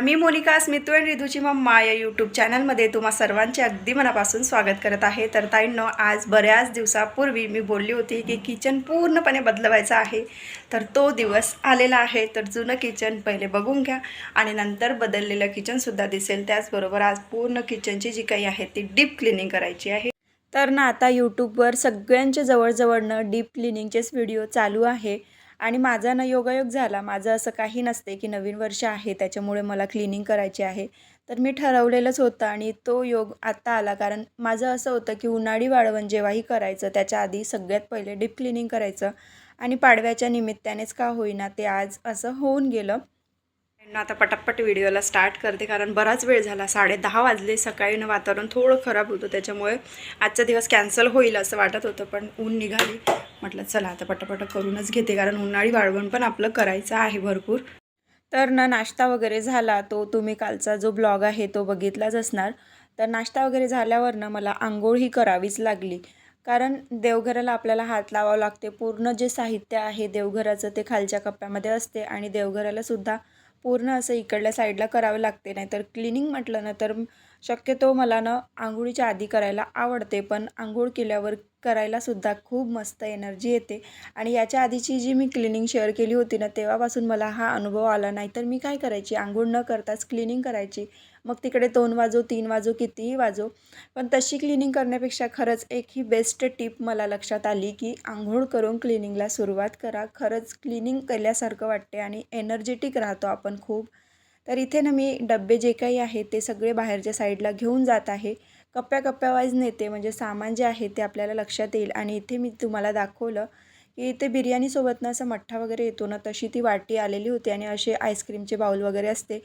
नमस्कार मी मोनिका स्मितू अँड रिधूची मम्मा या यूट्यूब चॅनलमध्ये तुम्हा सर्वांचे अगदी मनापासून स्वागत करत आहे. तर ताईंनो आज बऱ्याच दिवसापूर्वी मी बोलली होती की किचन पूर्णपणे बदलवायचं आहे. तर तो दिवस आलेला आहे. तर जुनं किचन पहिले बघून घ्या आणि नंतर बदललेलं किचनसुद्धा दिसेल. त्याचबरोबर आज पूर्ण किचनची जी काही आहे ती डीप क्लिनिंग करायची आहे. तर ना आता यूट्यूबवर सगळ्यांच्या जवळजवळनं डीप क्लिनिंगचेच व्हिडिओ चालू आहे. आणि माझा ना योगायोग झाला. माझं असं काही नसते की नवीन वर्ष आहे त्याच्यामुळे मला क्लिनिंग करायची आहे. तर मी ठरवलेलंच होतं आणि तो योग आत्ता आला. कारण माझं असं होतं की उन्हाळी वाळवण जेव्हाही करायचं त्याच्या आधी सगळ्यात पहिले डीप क्लिनिंग करायचं. आणि पाडव्याच्या निमित्तानेच का होईना ते आज असं होऊन गेलं. आता पटापट व्हिडिओला स्टार्ट करते कारण बराच वेळ झाला. साडे दहा वाजले सकाळीनं वातावरण थोडं खराब होतं त्याच्यामुळे आजचा दिवस कॅन्सल होईल असं वाटत होतं पण ऊन निघाली. म्हटलं चला आता पटापट करूनच घेते कारण उन्हाळी वाळवण पण आपलं करायचं आहे भरपूर. तर ना नाश्ता वगैरे झाला. तो तुम्ही कालचा जो ब्लॉग आहे तो बघितलाच असणार. तर नाश्ता वगैरे झाल्यावर ना मला आंघोळ ही करावीच लागली. कारण देवघराला आपल्याला हात लावावं लागते. पूर्ण जे साहित्य आहे देवघराचं ते खालच्या कप्प्यामध्ये असते आणि देवघरालासुद्धा पूर्ण असं इकडल्या साईडला करावं लागते नाहीतर क्लिनिंग म्हटलं ना तर शक्यतो मला ना आंघोळीच्या आधी करायला आवडते पण आंघोळ केल्यावर करायलासुद्धा खूप मस्त एनर्जी येते. आणि याच्या आधीची जी मी क्लिनिंग शेअर केली होती ना तेव्हापासून मला हा अनुभव आला नाही. तर मी काय करायची? आंघोळ न करताच क्लिनिंग करायची. मग तिकडे दोन वाजो तीन वाजो कितीही वाजो. पण तशी क्लिनिंग करण्यापेक्षा खरंच एक ही बेस्ट टिप मला लक्षात आली की आंघोळ करून क्लिनिंगला सुरुवात करा. खरंच क्लिनिंग केल्यासारखं वाटते आणि एनर्जेटिक राहतो आपण खूप. तर इथे ना मी डबे जे काही आहेत ते सगळे बाहेरच्या साईडला घेऊन जात आहे. कप्प्या कप्प्यावाईज नेते म्हणजे सामान जे आहे ते आपल्याला लक्षात येईल. आणि इथे मी तुम्हाला दाखवलं की इथे बिर्याणीसोबत ना असं मठ्ठा वगैरे येतो ना तशी ती वाटी आलेली होती आणि असे आईस्क्रीमचे बाऊल वगैरे असते.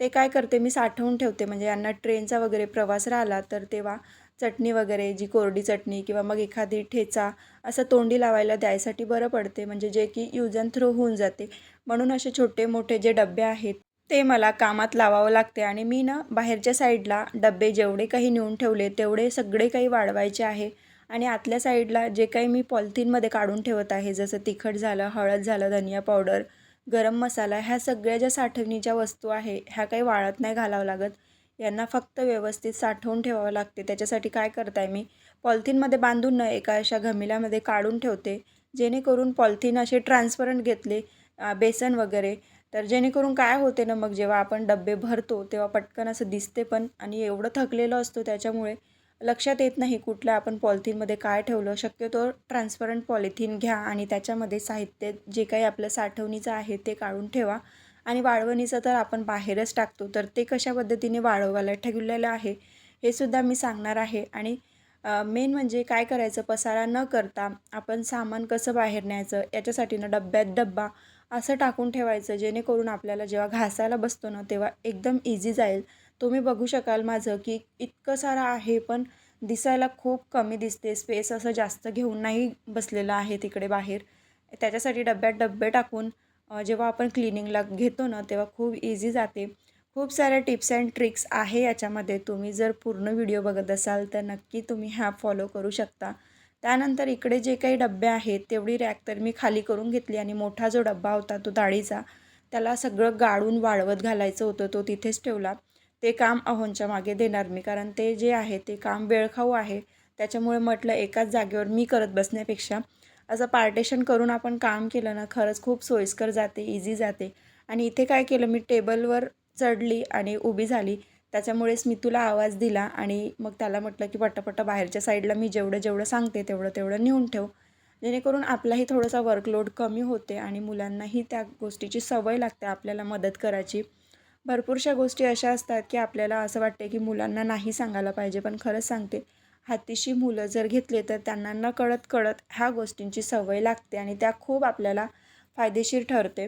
ते काय करते मी साठवून ठेवते. म्हणजे यांना ट्रेनचा वगैरे प्रवास राहिला तर तेव्हा चटणी वगैरे जी कोरडी चटणी किंवा मग एखादी ठेचा असं तोंडी लावायला द्यायसाठी बरं पडते. म्हणजे जे की यूज अँड थ्रो होऊन जाते. म्हणून असे छोटे मोठे जे डबे आहेत ते मला कामात लावावं लागते आणि मी ना बाहेरच्या साईडला डबे जेवढे काही नेऊन ठेवले तेवढे सगळे काही वाढवायचे आहे. आणि आतल्या साईडला जे काही मी पॉलिथिनमध्ये काढून ठेवत आहे जसं तिखट झालं हळद झालं धनिया पावडर गरम मसाला ह्या सगळ्या ज्या साठवणीच्या वस्तू आहे ह्या काही वाळत नाही घालावं लागत. यांना फक्त व्यवस्थित साठवून ठेवावं लागते. त्याच्यासाठी काय करताय मी? पॉलिथिनमध्ये बांधून न एका अशा घमिल्यामध्ये काढून ठेवते जेणेकरून पॉलिथिन असे ट्रान्सपरंट घेतले बेसन वगैरे तर जेणेकरून काय होते ना मग जेव्हा आपण डब्बे भरतो तेव्हा पटकन असं दिसते पण आणि एवढं थकलेलं असतो त्याच्यामुळे लक्षात येत नाही कुठल्या आपण पॉलिथिनमध्ये काय ठेवलं. शक्यतो ट्रान्सपरंट पॉलिथिन घ्या आणि त्याच्यामध्ये साहित्य जे काही आपलं साठवणीचं आहे ते काढून ठेवा. आणि वाळवणीचं तर आपण बाहेरच टाकतो तर ते कशा पद्धतीने वाळवायला ठेवलेलं आहे हे सुद्धा मी सांगणार आहे. आणि मेन म्हणजे काय करायचं? पसारा न करता आपण सामान कसं बाहेर न्यायचं? याच्यासाठी ना डब्यात डब्बा असं टाकून ठेवायचं जेणेकरून आपल्याला जेव्हा घासायला बसतो ना तेव्हा एकदम इझी जाईल. तुम्ही बघू शकाल माझं की इतकं सारं आहे पण दिसायला खूप कमी दिसते. स्पेस असं जास्त घेऊन नाही बसलेलं आहे तिकडे बाहेर. त्याच्यासाठी डब्यात डब्बे टाकून जेव्हा आपण क्लिनिंगला घेतो ना तेव्हा खूप इझी जाते. खूप साऱ्या टिप्स अँड ट्रिक्स आहे याच्यामध्ये. तुम्ही जर पूर्ण व्हिडिओ बघत असाल तर नक्की तुम्ही ह्या फॉलो करू शकता. त्यानंतर इकडे जे काही डबे आहेत तेवढी रॅक तर मी खाली करून घेतली आणि मोठा जो डब्बा होता तो डाळीचा त्याला सगळं गाळून वाळवत घालायचं होतं तो तिथेच ठेवला. ते काम अहोंच्या मागे देणार मी कारण ते जे आहे ते काम वेळखाऊ आहे. त्याच्यामुळे म्हटलं एकाच जागेवर मी करत बसण्यापेक्षा असं पार्टेशन करून आपण काम केलं ना खरंच खूप सोयीस्कर जाते इझी जाते. आणि इथे काय केलं मी टेबलवर चढली आणि उभी झाली. त्याच्यामुळेच मी तुला आवाज दिला आणि मग त्याला म्हटलं की पटापट बाहेरच्या साईडला मी जेवढं जेवढं सांगते तेवढं तेवढं नेऊन ठेव. जेणेकरून आपलाही थोडासा वर्कलोड कमी होते आणि मुलांनाही त्या गोष्टीची सवय लागते आपल्याला मदत करायची. भरपूरशा गोष्टी अशा असतात की आपल्याला असं वाटते की मुलांना नाही सांगायला पाहिजे पण खरंच सांगते हातीशी मुलं जर घेतले तर त्यांना न कळत कळत ह्या गोष्टींची सवय लागते आणि त्या खूप आपल्याला फायदेशीर ठरते.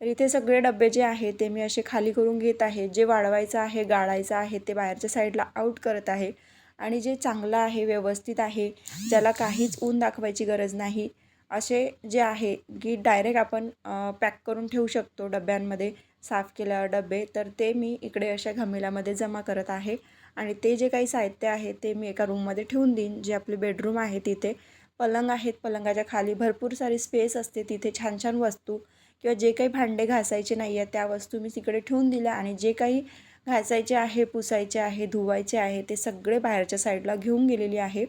तर इथे सगळे डबे जे आहे ते मी असे खाली करून घेत आहे. जे वाढवायचं आहे गाळायचं आहे ते बाहेरच्या साईडला आऊट करत आहे. आणि जे चांगलं आहे व्यवस्थित आहे ज्याला काहीच ऊन दाखवायची गरज नाही असे जे आहे की डायरेक्ट आपण पॅक करून ठेवू शकतो डब्यांमध्ये. साफ केल्यावर डबे. तर ते मी इकडे अशा घमेल्यामध्ये जमा करत आहे. आणि ते जे काही साहित्य आहे ते मी एका रूममध्ये ठेवून देईन. जे आपले बेडरूम आहे तिथे पलंग आहेत. पलंगाच्या खाली भरपूर सारी स्पेस असते. तिथे छान छान वस्तू किंवा जे काही भांडे घासायचे नाही आहेत त्या वस्तू मी तिकडे ठेवून दिल्या आणि जे काही घासायचे आहे पुसायचे आहे धुवायचे आहे ते सगळे बाहेरच्या साईडला घेऊन गेलेली आहे.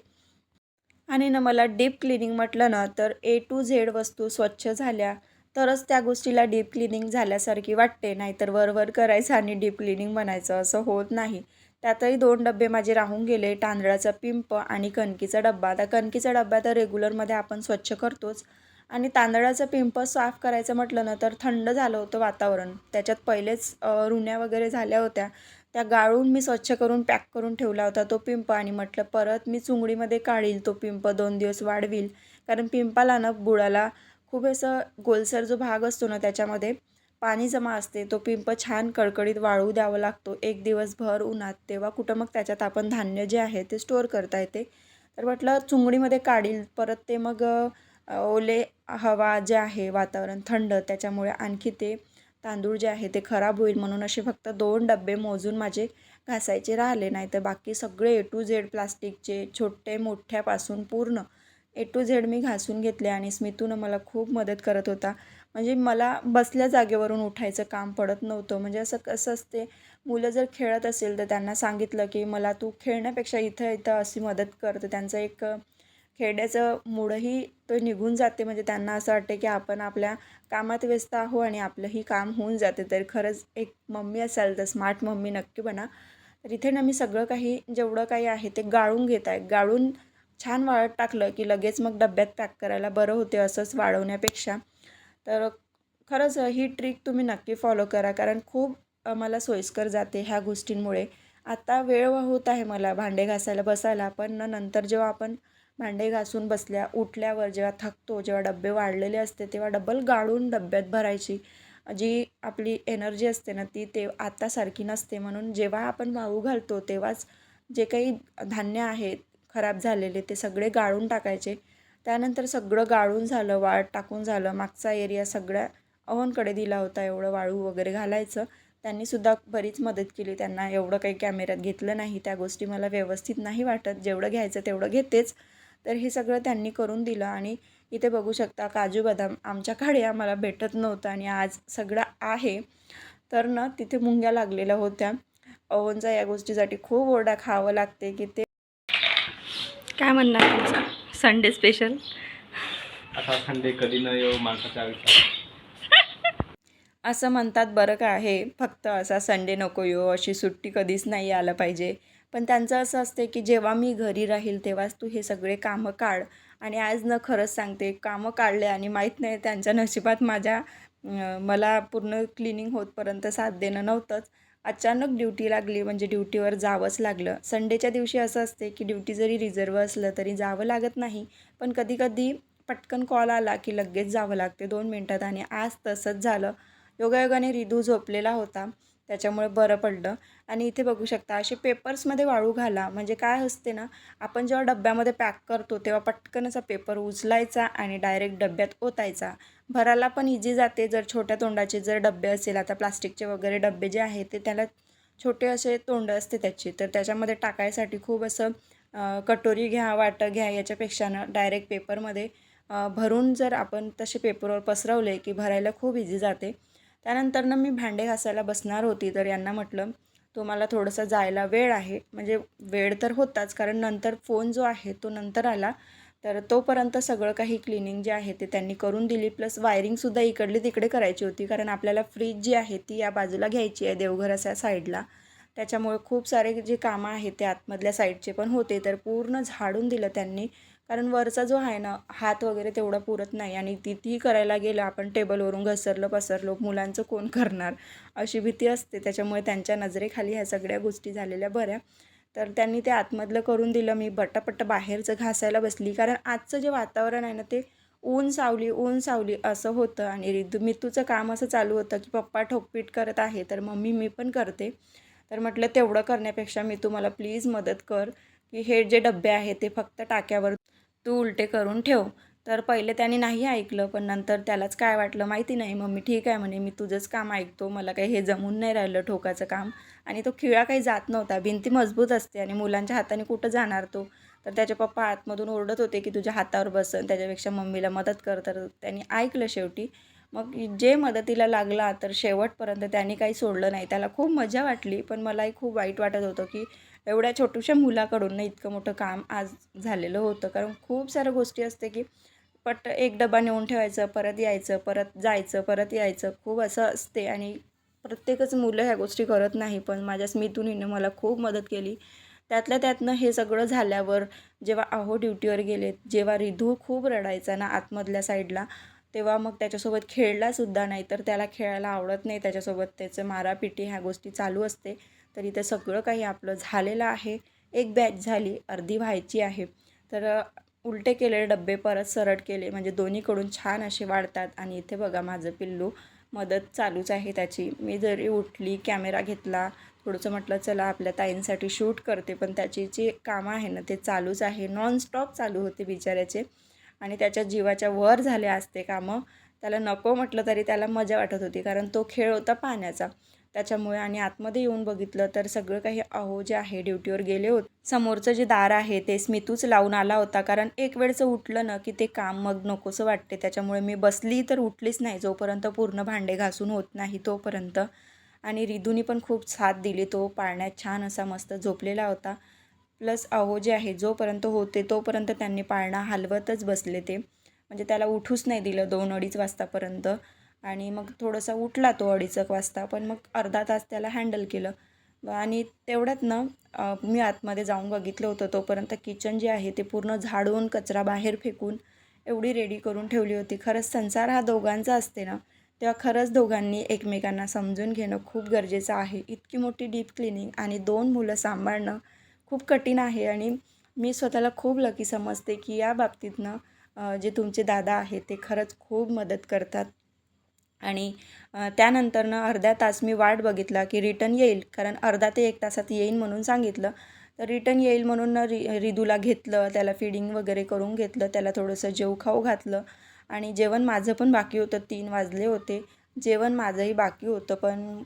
आणि ना मला डीप क्लिनिंग म्हटलं ना तर ए टू झेड वस्तू स्वच्छ झाल्या तरच त्या गोष्टीला डीप क्लिनिंग झाल्यासारखी वाटते नाहीतर वर वर करायचं आणि डीप क्लिनिंग म्हणायचं असं होत नाही. त्यातही दोन डबे माझे राहून गेले तांदळाचा पिंप आणि कणकीचा डब्बा. आता कणकीचा डब्बा तर रेग्युलरमध्ये आपण स्वच्छ करतोच आणि तांदळाचं पिंप साफ करायचं म्हटलं ना तर थंड झालं होतं वातावरण. त्याच्यात पहिलेच रुण्या वगैरे झाल्या होत्या. त्या गाळून मी स्वच्छ करून पॅक करून ठेवला होता तो पिंप आणि म्हटलं परत मी चुंगडीमध्ये काढील तो पिंप दोन दिवस वाढवील. कारण पिंपाला ना बुडाला खूप असं गोलसर जो भाग असतो ना त्याच्यामध्ये पाणी जमा असते. तो पिंप छान कडकडीत वाळू द्यावा लागतो. एक दिवस भर उन्हात. तेव्हा कुठं मग त्याच्यात आपण धान्य जे आहे ते स्टोअर करता येते. तर म्हटलं चुंगडीमध्ये काढील. परत ते मग ओले हवा जे आहे वातावरण थंड त्याच्यामुळे आणखी ते तांदूळ जे आहे ते खराब होईल म्हणून असे फक्त दोन डबे मोजून माझे घासायचे राहिले. नाही तर बाकी सगळे ए टू झेड प्लास्टिकचे छोटे मोठ्यापासून पूर्ण ए टू झेड मी घासून घेतले आणि स्मितूनं मला खूप मदत करत होता. म्हणजे मला बसल्या जागेवरून उठायचं काम पडत नव्हतं. म्हणजे असं कसं असते मुलं जर खेळत असेल तर त्यांना सांगितलं की मला तू खेळण्यापेक्षा इथं इथं अशी मदत कर. तर त्यांचं एक खेळण्याचं मूडही तो निघून जाते. म्हणजे त्यांना असं वाटते की आपण आपल्या कामात व्यस्त आहो आणि आपलंही काम होऊन जाते. तर खरंच एक मम्मी असाल तर स्मार्ट मम्मी नक्की बना. तर इथे ना मी सगळं काही जेवढं काही आहे ते गाळून घेत आहे. गाळून छान वाळत टाकलं की लगेच मग डब्यात पॅक करायला बरं होते असंच वाळवण्यापेक्षा. तर खरंच ही ट्रिक तुम्ही नक्की फॉलो करा. कारण खूप मला सोयीस्कर जाते ह्या गोष्टींमुळे. आता वेळ होत आहे मला भांडे घासायला बसायला. पण नंतर जेव्हा आपण भांडे घासून बसल्या उठल्यावर जेव्हा थकतो जेव्हा डबे वाढलेले असते तेव्हा डबल गाळून डब्यात भरायची. जी आपली एनर्जी असते ना ती ते आत्तासारखी नसते. म्हणून जेव्हा आपण वाळू घालतो तेव्हाच जे काही धान्य आहेत खराब झालेले ते सगळे गाळून टाकायचे. त्यानंतर सगळं गाळून झालं वाळ टाकून झालं मागचा एरिया सगळ्या अवनकडे दिला होता एवढं वाळू वगैरे घालायचं. त्यांनीसुद्धा बरीच मदत केली. त्यांना एवढं काही कॅमेऱ्यात घेतलं नाही. त्या गोष्टी मला व्यवस्थित नाही वाटत. जेवढं घ्यायचं तेवढं घेतेच. तर हे सगळं त्यांनी करून दिलं आणि इथे बघू शकता काजू बदाम आमच्याकडे आम्हाला भेटत नव्हतं आणि आज सगळं आहे. तर ना तिथे मुंग्या लागलेल्या होत्या. ओव्हनचा या गोष्टीसाठी खूप ओरडा खावं लागते की ते काय म्हणणार तुमचं? संडे स्पेशल असा संडे कधी न येऊ माणसाच्या आयुष्यात. असं म्हणतात बरं का आहे. फक्त असा संडे नको येऊ अशी सुट्टी कधीच नाही आलं पाहिजे. पण त्यांचं असं असते की जेव्हा मी घरी राहील तेव्हाच तू हे सगळे कामं काढ. आणि आज न खरंच सांगते कामं काढले आणि माहीत नाही त्यांच्या नशिबात माझ्या मला पूर्ण क्लिनिंग होतपर्यंत साथ देणं नव्हतंच. अचानक ड्युटी लागली म्हणजे ड्युटीवर जावंच लागलं. संडेच्या दिवशी असं असते की ड्युटी जरी रिझर्व असलं तरी जावं लागत नाही. पण कधीकधी पटकन कॉल आला की लगेच जावं लागते दोन मिनटात आणि आज तसंच झालं. योगायोगाने रिदू झोपलेला होता. त्याच्यामुळे बरं पडलं. आणि इथे बघू शकता असे पेपर्समध्ये वाळू घाला. म्हणजे काय असते ना आपण जेव्हा डब्यामध्ये पॅक करतो तेव्हा पटकन असा पेपर उचलायचा आणि डायरेक्ट डब्यात ओतायचा. भरायला पण इझी जाते. जर छोट्या तोंडाचे जर डबे असेल आता प्लास्टिकचे वगैरे डबे जे आहेत ते त्याला छोटे असे तोंड असते त्याची. तर त्याच्यामध्ये टाकायसाठी खूप असं कटोरी घ्या वाटं घ्या याच्यापेक्षा ना डायरेक्ट पेपरमध्ये भरून जर आपण तसे पेपरवर पसरवले की भरायला खूप इझी जाते. त्यानंतर ना मी भांडे घासायला बसणार होती तर यांना म्हटलं तुम्हाला थोडंसं जायला वेळ आहे. म्हणजे वेळ तर होताच कारण नंतर फोन जो आहे तो नंतर आला. तर तोपर्यंत सगळं काही क्लिनिंग जे आहे ते त्यांनी करून दिली. प्लस वायरिंगसुद्धा इकडली तिकडे करायची होती कारण आपल्याला फ्रीज जी आहे ती या बाजूला घ्यायची आहे देवघराच्या साईडला. त्याच्यामुळे खूप सारे जे कामं आहेत ते आतमधल्या साईडचे पण होते तर पूर्ण झाडून दिलं त्यांनी. कारण वरचा जो आहे ना हात वगैरे तेवढा पुरत नाही आणि तिथेही करायला गेलं आपण टेबलवरून घसरलं पसरलो मुलांचं कोण करणार? अशी भीती असते. त्याच्यामुळे त्यांच्या नजरेखाली ह्या सगळ्या गोष्टी झालेल्या बऱ्या. तर त्यांनी ते आतमधलं करून दिलं. मी बटापट्ट बाहेरचं घासायला बसली. कारण आजचं जे वातावरण आहे ना ते ऊन सावली ऊन सावली असं होतं. आणि रिदू मितूचं काम असं चालू होतं की पप्पा ठोकपीट करत आहे. तर मम्मी मी पण करते. तर म्हटलं तेवढं करण्यापेक्षा मी तुम्हाला प्लीज मदत कर. की हे जे डबे आहेत ते फक्त टाक्यावर तू उलटे करून ठेव. तर पहिले त्याने नाही ऐकलं पण नंतर त्यालाच काय वाटलं माहिती नाही. मम्मी ठीक आहे म्हणे मी तुझंच काम ऐकतो. मला काही हे जमून नाही राहिलं ठोकाचं काम. आणि तो खिळा काही जात नव्हता. भिंती मजबूत असते आणि मुलांच्या हाताने कुठं जाणार तो? तर त्याचे पप्पा आतमधून ओरडत होते की तुझ्या हातावर बसन त्याच्यापेक्षा मम्मीला मदत कर. तर त्यांनी ऐकलं शेवटी. मग जे मदतीला लागला तर शेवटपर्यंत त्याने काही सोडलं नाही. त्याला खूप मजा वाटली पण मलाही खूप वाईट वाटत होतं की एवढ्या छोट्याशा मुलाकडून ना इतकं मोठं काम आज झालेलं होतं. कारण खूप साऱ्या गोष्टी असते की पट एक डबा नेऊन ठेवायचं परत यायचं परत जायचं परत यायचं. खूप असं असते आणि प्रत्येकच मुलं ह्या गोष्टी करत नाही. पण माझ्या स्मितुनीने मला खूप मदत केली. त्यातल्या त्यातनं हे सगळं झाल्यावर जेव्हा अहो ड्युटीवर गेलेत जेव्हा रिधू खूप रडायचा ना आतमधल्या साईडला तेव्हा मग त्याच्यासोबत खेळलासुद्धा नाही. तर त्याला खेळायला आवडत नाही त्याच्यासोबत. त्याचं मारापिटी ह्या गोष्टी चालू असते. तर इथं सगळं काही आपलं झालेलं आहे. एक बॅच झाली अर्धी व्हायची आहे. तर उलटे केलेले डब्बे परत सरट केले. म्हणजे दोन्हीकडून छान असे वाढतात आणि इथे बघा माझं पिल्लू मदत चालूच आहे त्याची. मी जरी उठली कॅमेरा घेतला थोडंसं म्हटलं चला आपल्या ताईंसाठी शूट करते. पण त्याची जी कामं आहे ना ते चालूच आहे. नॉनस्टॉप चालू होते बिचाऱ्याचे. आणि त्याच्या जीवाच्या वर झाले असते कामं. त्याला नको म्हटलं तरी त्याला मजा वाटत होती कारण तो खेळ होता पाण्याचा. त्याच्यामुळे आणि आतमध्ये येऊन बघितलं तर सगळं काही अहो जे आहे ड्युटीवर गेले होते. समोरचं जे दार आहे ते स्मितूच लावून आला होता. कारण एक वेळचं उठलं ना की ते काम मग नकोसं वाटते. त्याच्यामुळे मी बसली तर उठलीच नाही. जोपर्यंत पूर्ण भांडे घासून होत नाही तोपर्यंत. आणि रिदूनी पण खूप साथ दिली. तो पाळण्यात छान असा मस्त झोपलेला होता. प्लस अहो जे आहे जोपर्यंत होते तोपर्यंत त्यांनी पाळणा हलवतच बसले ते. म्हणजे त्याला उठूच नाही दिलं दोन अडीच वाजतापर्यंत. आणि मग थोडंसं उठला तो अडीच एक वाजता पण मग अर्धा तास त्याला हँडल केलं. आणि तेवढ्यात ना मी आतमध्ये जाऊन बघितलं होतं तोपर्यंत किचन जे आहे ते पूर्ण झाडून कचरा बाहेर फेकून एवढी रेडी करून ठेवली होती. खरंच संसार हा दोघांचा असते ना तेव्हा खरंच दोघांनी एकमेकांना समजून घेणं खूप गरजेचं आहे. इतकी मोठी डीप क्लिनिंग आणि दोन मुलं सांभाळणं खूप कठीण आहे आणि मी स्वतःला खूप लकी समजते की या बाबतीतनं जे तुमचे दादा आहेत ते खरंच खूप मदत करतात. आणि त्यानंतरनं अर्धा तास मी वाट बघितला की रिटर्न येईल कारण अर्धा ते एक तासात येईन म्हणून सांगितलं. तर रिटर्न येईल म्हणून ना रि रिदूला घेतलं त्याला फिडिंग वगैरे करून घेतलं त्याला थोडंसं जेव खाऊ घातलं आणि जेवण माझं पण बाकी होतं तीन वाजले होते. जेवण माझंही बाकी होतं पण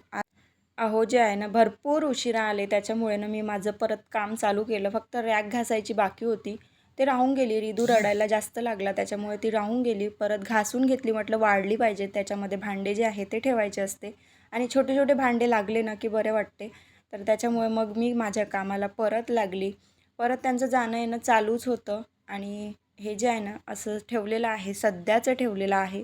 अहो जे आहे ना भरपूर उशिरा आले त्याच्यामुळे ना मी माझं परत काम चालू केलं. फक्त रॅक घासायची बाकी होती. ते राहून गेली. रिदू रडायला जास्त लागला. त्याच्यामुळे ती राहून गेली. परत घासून घेतली. म्हटलं वाढली पाहिजे. त्याच्यामध्ये भांडे जे आहे ते ठेवायचे असते. आणि छोटे छोटे भांडे लागले ना की बरे वाटते. तर त्याच्यामुळे मग मी माझ्या कामाला परत लागली. परत त्यांचं जाणं येणं चालूच होतं. आणि हे जे आहे ना असं ठेवलेलं आहे. सध्याचं ठेवलेलं आहे.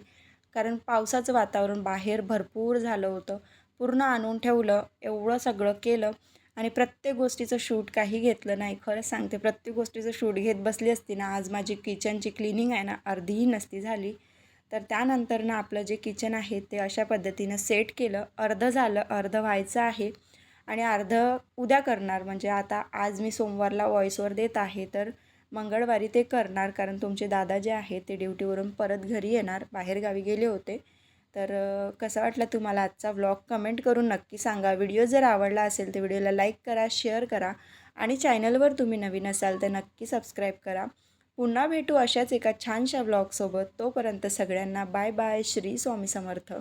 कारण पावसाचं वातावरण बाहेर भरपूर झालं होतं. पूर्ण आणून ठेवलं. एवढं सगळं केलं. आणि प्रत्येक गोष्टीचं शूट काही घेतलं नाही खरंच सांगते. प्रत्येक गोष्टीचं शूट घेत बसली असती ना आज माझी किचनची क्लिनिंग आहे ना अर्धीही नसती झाली. तर त्यानंतर ना आपलं जे किचन आहे ते अशा पद्धतीनं सेट केलं. अर्धं झालं अर्धं व्हायचं आहे. आणि अर्धं उद्या करणार. म्हणजे आता आज मी सोमवारला व्हॉईसवर देत आहे तर मंगळवारी ते करणार. कारण तुमचे दादा जे आहे ते ड्युटीवरून परत घरी येणार. बाहेरगावी गेले होते. तर कसा वाटला तुम्हाला आजचा व्लॉग? कमेंट करून नक्की सांगा. व्हिडिओ जर आवडला असेल तर व्हिडिओला लाईक करा शेअर करा आणि चॅनलवर तुम्ही नवीन असाल तर नक्की सबस्क्राईब करा. पुन्हा भेटू अशाच एका छानशा ब्लॉगसोबत तोपर्यंत सगळ्यांना बाय बाय. श्री स्वामी समर्थ.